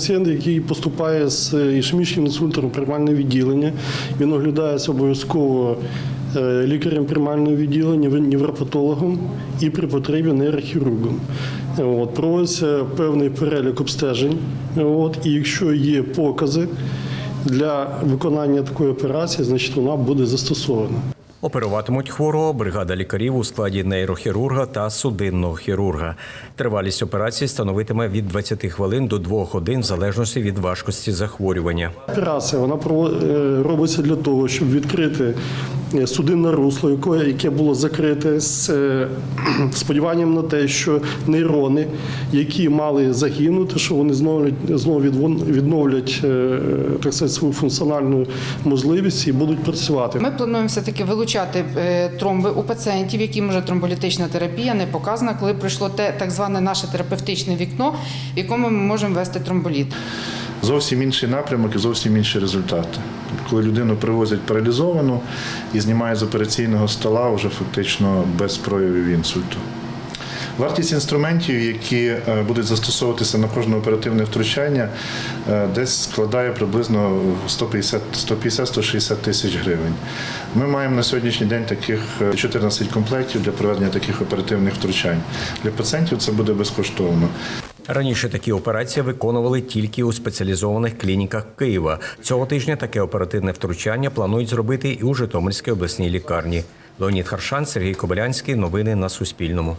Пацієнт, який поступає з ішемічним інсультом приймальне відділення, він оглядається обов'язково е, лікарем приймального відділення, невропатологом і при потребі нейрохірургом. Е, От, проводиться певний перелік обстежень. Е, От, і якщо є покази для виконання такої операції, значить вона буде застосована. Оперуватимуть хворого бригада лікарів у складі нейрохірурга та судинного хірурга. Тривалість операції становитиме від 20 хвилин до 2 годин в залежності від важкості захворювання. Операція вона е, робиться для того, щоб відкрити судинне русло, яке, яке було закрите з е, сподіванням на те, що нейрони, які мали загинути, що вони знову знову відвон- відновлять е, так сказати, свою функціональну можливість і будуть працювати. Ми плануємо все-таки вилучати е, тромби у пацієнтів, яким вже тромболітична терапія не показана, коли пройшло те так зване наше терапевтичне вікно, в якому ми можемо ввести тромболіт. Зовсім інший напрямок і зовсім інші результати. Коли людину привозять паралізовану і знімають з операційного стола вже фактично без проявів інсульту. Вартість інструментів, які е, будуть застосовуватися на кожне оперативне втручання, е, десь складає приблизно 150-160 тисяч гривень. Ми маємо на сьогоднішній день таких е, 14 комплектів для проведення таких оперативних втручань. Для пацієнтів це буде безкоштовно. Раніше такі операції виконували тільки у спеціалізованих клініках Києва. Цього тижня таке оперативне втручання планують зробити і у Житомирській обласній лікарні. Леонід Харшан, Сергій Кобилянський. Новини на Суспільному.